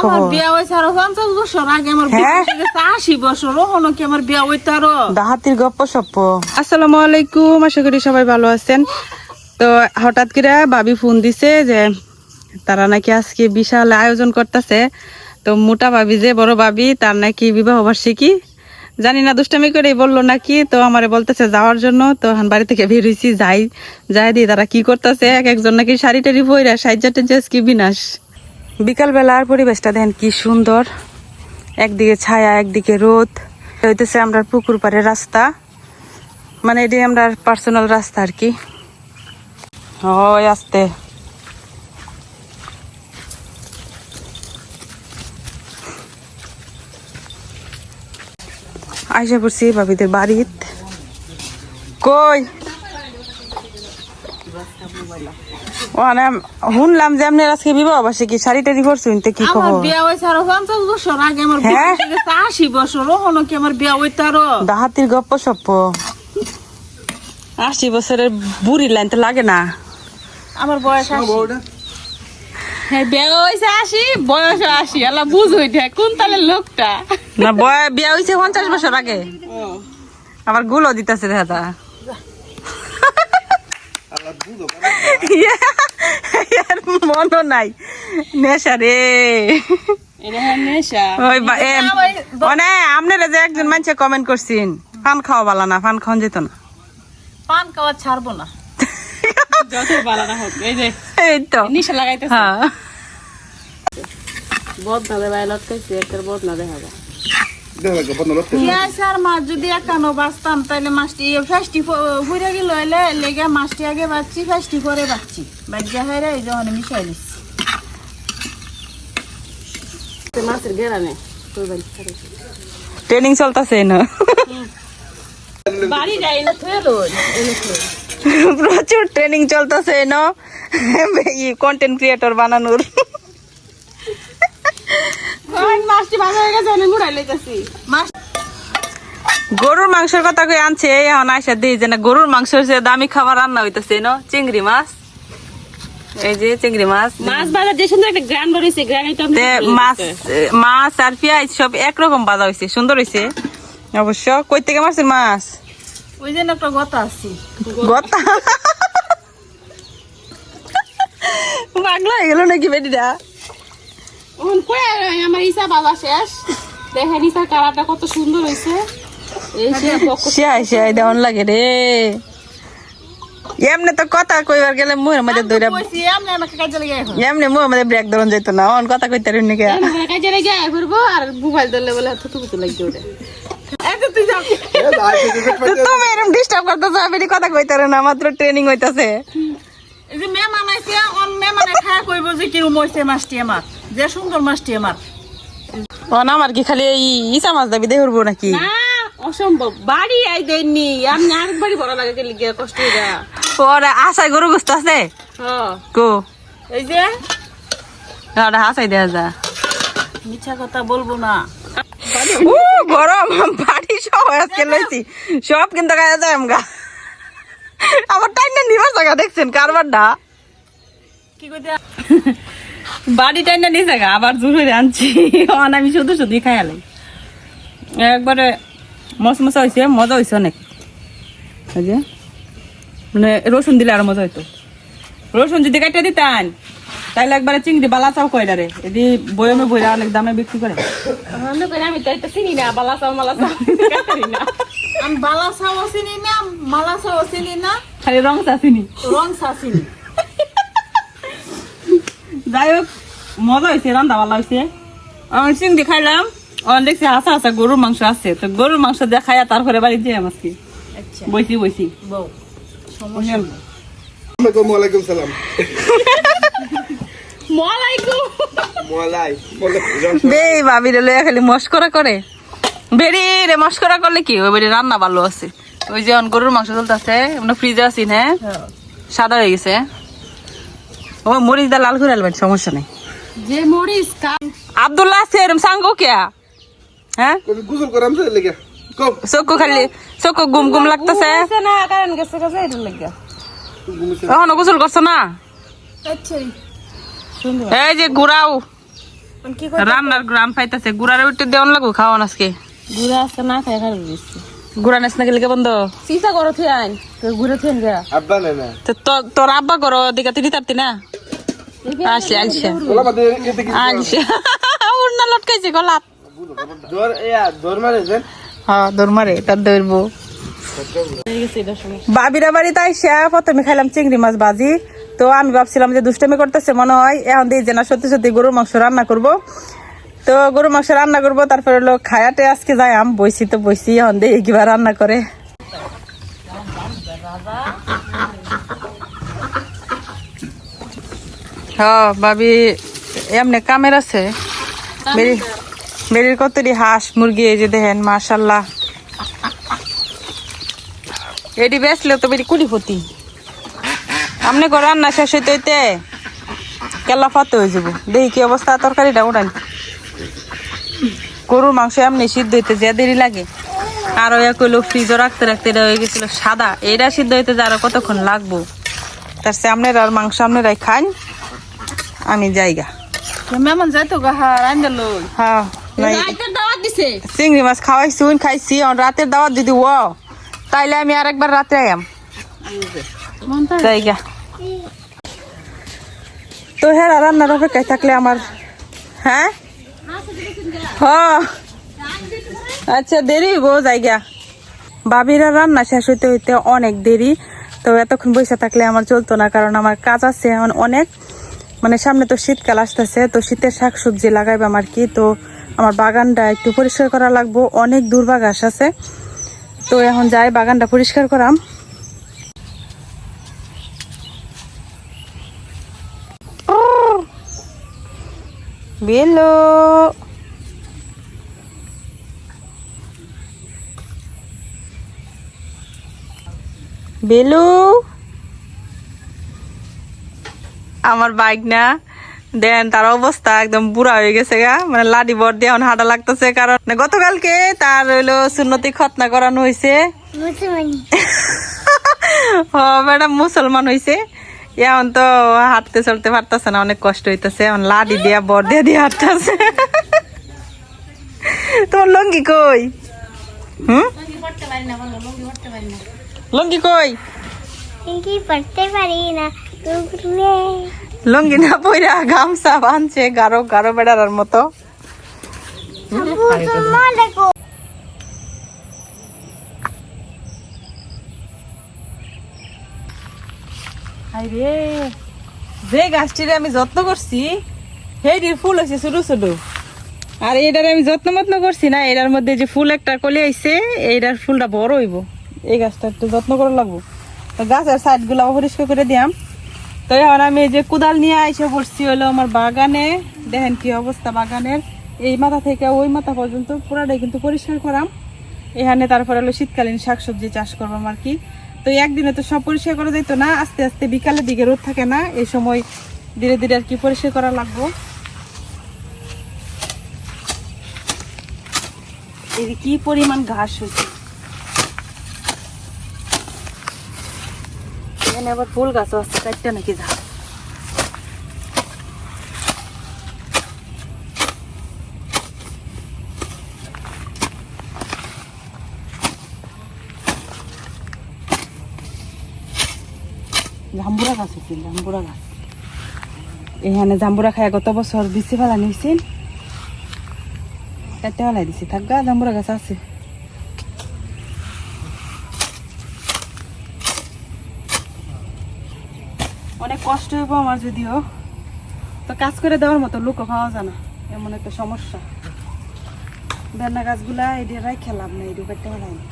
আমার বিয়া হয়েছে আরও পঞ্চাশ বছর। আগে আমার হ্যাঁ? বিয়া গেছে আশি বছর ওখানে কি আমার বিয়া হইতে আরও? ডাহাতির গপ্প সপ্প। আসসালামু আলাইকুম আশা করি সবাই ভালো আছেন। তো হঠাৎ করে ভাবি ফোন দিছে যে তারা নাকি আজকে বিশাল আয়োজন করতেছে। তো মোটা ভাবি যে বড় ভাবি তার নাকি বিবাহ বার্ষিকী। জানি না দুষ্টামি করে বলল নাকি। তো আমারে বলতেছে যাওয়ার জন্য। তো এখন বাড়ি থেকে বের হয়েছি যাই। যাই দিয়ে তারা কি করতেছে? এক একজন নাকি শাড়ি টাড়ি পইরা সাইজা কি বিনাশ বিকালবেলার পরিবেশটা দেখেন কি সুন্দর। একদিকে ছায়া, একদিকে রোদ। হইতেছে আমরা পুকুর পাড়ে রাস্তা। মানে এটি আমরা পার্সোনাল রাস্তা আর কি। হয় আসতে। আইসা পড়ছি ভাবিদের বাড়িত। কই? মানে শুনলাম যে আপনার আজকে বিবাহ বাসে কি শাড়ি টাড়ি পরছুন তো কি আমার খবর? বিয়া হয়েছে আরও পঞ্চাশ বছর আগে আমার বিয়া হ্যাঁ? আশি বছর ওখানে কি আমার বিয়া হইতে আরও। ডাহাতির গপ্প সপ্প। আশি বছরের বুড়ি লাইন তো লাগে না। আমার বয়স হ্যাঁ বিয়া হয়েছে আশি বয়স আশি আল্লাহ বুঝই দেয় কোন তালে লোকটা? না বয় বিয়া হয়েছে পঞ্চাশ বছর আগে। আবারগুলো দিতেছে দাদা মনও নাই। নেশা রে। মানে আপনারা যে একজন মানুষে কমেন্ট করছেন পান খাওয়া বালা না পান খাওয়া যেত না। পান খাওয়া ছাড়বো না। নিশা লাগাইতেছে। হ্যাঁ। বদনা দে লটকাইছে একটা বদনা দেখা যায় আর মাছ যদি একানো বাঁচতাম তাহলে মাছটি ফার্স্টি ঘুরে গেল এলে লেগে মাছটি আগে বাচ্ছি ফার্স্টি করে বাচ্ছি। বাচ্চা হয় এই যখন মিশাই নিচ্ছি। মাছের ঘেরানে ট্রেনিং চলতেছে না। বাড়ি যাই না থুয়েলো প্রচুর ট্রেনিং চলতেছে না। কন্টেন্ট ক্রিয়েটর বানানোর। মাছটি ভালো হয়ে গেছে অনেক মুড়াই লইতেছি। গরুর মাংসের কথা কই আনছে এখন আইসা দিই যে না গরুর মাংসের যে দামি খাবার রান্না হইতেছে না চিংড়ি মাছ। এই যে চিংড়ি মাছ। মাছ বাজার যে সুন্দর একটা গ্রান বেরিয়েছে গ্রানই তো তে মাছ মাছ আর পেঁয়াজ সব একরকম বাজা হয়েছে সুন্দর হয়েছে অবশ্য কই থেকে মারছেন মাছ? ওই জন্য একটা গতা আছে। গতা? পাগলা হয়ে গেল নাকি বেটিটা আমার ইসা বাবা শেষ। দেখেন কালারটা কত সুন্দর হয়েছে। লাগে রে। এমনি তো কথা কইবার গেলে মুহের মধ্যে দৌড়া কইছি আমি আমাকে কাজে লেগে এখন এমনি মুহের মধ্যে ব্রেক ধরন যেত না অন কথা কইতে রে নাকি? কাজে লেগে করব আর মোবাইল ধরলে বলে থুতু থুতু লাগছে ওটা। এত তুই যাও তুমি এরকম ডিস্টার্ব করতেছো আমি কথা কইতে না মাত্র ট্রেনিং হইতাছে। এই যে অন মেহমানে খায়া কইব যে কিরম হইছে মাছটি আমার। যে সুন্দর মাছটি আমার। অন আমার কি খালি এই ইসা মাছ দাবি দেই নাকি? অসম্ভব। বাড়ি আই দেননি। আমি আরেকবারই বড় লাগে গেলে গিয়ে কষ্ট হয়ে যা ওর আশায় গরু গুস্ত আছে? কো? এই যে? ওরা হাসাই দেয়া যা। মিছা কথা বলব না। উ গরম বাড়ি সব আজকে লইছি। সব কিন্তু গায়ে যায় আমগা। আমার টাইম নিবার জায়গা দেখছেন কারবারটা। কি কইতে? বাড়ি টাইনা গা আবার জোর হয়ে আনছি। অন আমি শুধু শুধু খাইয়ালাই একবারে মশমশা হয়েছে মজা হয়েছে অনেক। এই যে মানে রসুন দিলে আরও মজা হইতো। রসুন যদি কাটিয়ে দিতেন তাহলে একবারে চিংড়ি বালা চাও কয়টা রে। এদি বয়মে বইরা অনেক দামে বিক্রি করে। আমি কই আমি তো এটা চিনি না বালা চাও মালা চাও না। আমি বালা চাও চিনি না মালা চাও চিনি না। খালি রং চা চিনি। রং চা চিনি। যাই হোক মজা হয়েছে রান্না ভালো হয়েছে আমি চিংড়ি খাইলাম অনেক দেখছি হাসা হাসা গরুর মাংস আছে। তো গরুর মাংস দিয়ে খাইয়া তারপরে বাড়ি যাই আজকে। আচ্ছা। বইছি বইছি। ওয়ালাইকুম সালাম। বে ভাবি রে লইয়া খালি মস্করা করে। বেরি রে মস্করা করলে কি? ওই বেরি রান্না ভালো আছে। ওই যে গরুর মাংস চলতেছে আমরা ফ্রিজে আছি হ্যাঁ। সাদা হয়ে গেছে। ও মরিচ দা লাল করে আলবেন সমস্যা নেই। যে মরিস কা আব্দুল্লাহ আছে এরম সাঙ্গো কিয়া? হ্যাঁ? গুজল করাম সে লেগে। কম খালি চক্ষু গুম গুম লাগতেছে। না কারণ গেছে গেছে এটা লাগে। এখনও গোসল করছ না? আচ্ছা এই যে কি রান্নার গ্রাম পাইতাছে গুড়ার উঠতে দেওয়ান লাগবো খাওয়ান আজকে। ঘুরে আসতে না খাই খাই গুড়া নেস না গেলে কে বন্ধ? চিন্তা করো তুই আইন। ঘুরে থেন গা আব্বা না না। তো তো- তোর আব্বা করো দিকে তুই তারতি না? এতে কি আসছে উড়না লটকাইছে গলাত ইয়া হ্যাঁ দৌড় মারে তার দৌড়বো বাবিরা বাড়িতে আইসা প্রথমে খাইলাম চিংড়ি মাছ ভাজি। তো আমি ভাবছিলাম যে দুষ্টামি করতেছে মনে হয় এখন দিয়ে যে না সত্যি সত্যি গরুর মাংস রান্না করব। তো গরুর মাংস রান্না করব তারপরে হলো খায়াতে আজকে যাই আম বইছি তো বইছি এখন দিয়ে কিবা রান্না করে। হ্যাঁ ভাবি এমনি কামের আছে? বেরি বেরির কতটি হাঁস মুরগি এই যে দেখেন মাশাল্লাহ এটি বেসলে তো বেরি কুড়ি পতি আপনি করে রান্না শেষ হইতে হইতে কেলা ফাতে হয়ে যাব। দেখি কি অবস্থা তরকারিটা উঠান গরুর মাংস এমনি সিদ্ধ হইতে যে দেরি লাগে। আর ওই কইলো ফ্রিজও রাখতে রাখতে এটা হয়ে গেছিল সাদা। এইটা সিদ্ধ হইতে যে আরও কতক্ষণ লাগবো? তার সে আপনার আর মাংস আপনারাই খান আমি যাইগা মেমন যাইতো গা হ্যাঁ দিছে? চিংড়ি মাছ খাওয়াইছি উন খাইছি রাতের দাওয়াত দিদি ও তাইলে আমি আর একবার রাতে আয়াম জায়গা। তো হ্যাঁ রান্নার অপেক্ষায় থাকলে আমার হ্যাঁ? হ আচ্ছা দেরি গো জায়গা। বাবিরা রান্না শেষ হইতে হইতে অনেক দেরি। তো এতক্ষণ বসে থাকলে আমার চলতো না কারণ আমার কাজ আছে এখন অনেক। মানে সামনে তো শীতকাল আসতেছে, তো শীতের শাক সবজি লাগাইবাম আর কি। তো আমার বাগানটা একটু পরিষ্কার করা লাগবো, অনেক দুর্বা ঘাস আছে। তো এখন যাই, বাগানটা পরিষ্কার করাম। বেলো। বেলু। আমার বাইক না। দেন তার অবস্থা একদম বুড়া হয়ে গেছে গা। মানে লাডি বর দিয়ে এখন হাঁটা লাগতেছে কারণ গতকালকে তার হইল সুন্নতি খতনা করানো হয়েছে ম্যাডাম মুসলমান হয়েছে এখন তো হাঁটতে চলতে পারতেছে না অনেক কষ্ট হইতেছে। এখন লাডি দিয়া বর দিয়া দিয়ে হাঁটতেছে। তোর লঙ্গি কই? হুম? লঙ্গি কই? কি পড়তে পারি না। লঙ্গি না পইরা গামছা বাঁধছে গারো গারো বেড়ার মতো। যে আমি যত্ন করছি সেইটির ফুল হয়েছে ছোট ছোট আর এটার আমি যত্ন মত্ন করছি না এটার মধ্যে যে ফুল একটা কলে আইছে এইটার ফুলটা বড় হইব। এই গাছটা একটু যত্ন করা লাগবো। তো গাছের সাইডগুলো পরিষ্কার করে দিয়াম। তো এখন আমি যে কোদাল নিয়ে পড়ছি হলো আমার বাগানে। দেখেন কি অবস্থা বাগানের। এই মাথা থেকে ওই মাথা পর্যন্ত পুরাটাই কিন্তু পরিষ্কার করাম। এখানে তারপরে হলো শীতকালীন শাকসবজি চাষ করবাম আর কি। তো একদিনে তো সব পরিষ্কার করা যাইতো না, আস্তে আস্তে বিকালের দিকে রোদ থাকে না, এই সময় ধীরে ধীরে আর কি পরিষ্কার করা লাগবো। এই কি পরিমাণ ঘাস হয়েছে? এখানে আবার ফুল গাছও আছে চারটা নাকি যা। জাম্বুরা গাছ হয়েছে জাম্বুরা গাছ। এখানে জাম্বুরা খায় গত বছর, বেশি ফেলানি হয়েছিল চারটে ফেলাই দিছি থাকবা জাম্বুরা গাছ আছে। অনেক কষ্ট হইব আমার যদিও। তো কাজ করে দেওয়ার মতো লোকও পাওয়া যায় না, এমন একটা সমস্যা। বেন্না গাছগুলা এডিয়ারাই রাই খেলাম না এডিও কাটতে পারাই না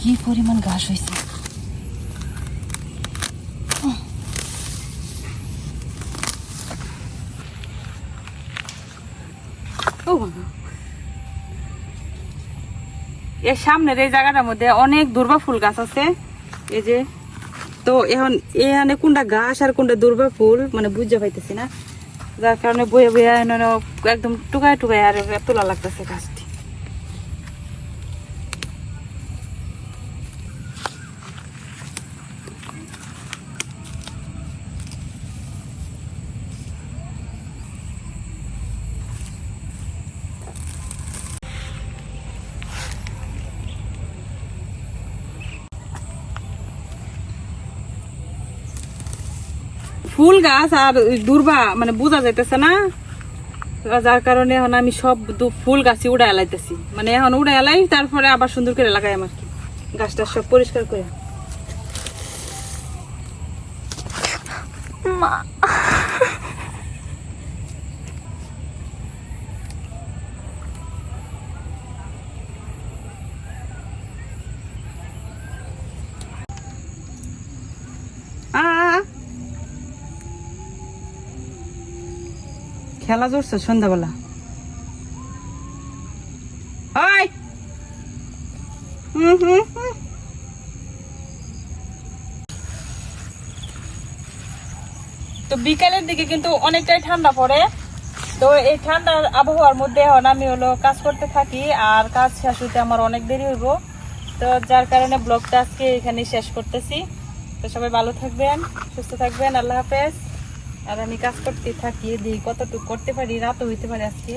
কি পরিমাণ ঘাস হয়েছে এর সামনের এই জায়গাটার মধ্যে অনেক দুর্বা ফুল গাছ আছে। এই যে, তো এখন এখানে কোনটা ঘাস আর কোনটা দুর্বা ফুল মানে বুঝতে পাইতেছি না। যার কারণে বয়ে বয়ে একদম টুকায় টুকায় আর তোলা লাগতেছে গাছটি। ফুল গাছ আর দুর্বা মানে বোঝা যাইতেছে না। যার কারণে এখন আমি সব ফুল গাছই উড়াই এলাইতেছি মানে এখন উড়াই এলাই তারপরে আবার সুন্দর করে লাগাই আমার কি। গাছটা সব পরিষ্কার করে। আ আ, খেলা জোরছে সন্ধ্যাবেলা। তো বিকালের দিকে কিন্তু অনেকটাই ঠান্ডা পড়ে। তো এই ঠান্ডার আবহাওয়ার মধ্যে এখন আমি হলো কাজ করতে থাকি আর কাজ শেষ হতে আমার অনেক দেরি হইব। তো যার কারণে ব্লগটা আজকে এখানে শেষ করতেছি। তো সবাই ভালো থাকবেন, সুস্থ থাকবেন, আল্লাহ হাফেজ। আর আমি কাজ করতে থাকি দিই কতটুকু করতে পারি রাতও হইতে পারে আজকে।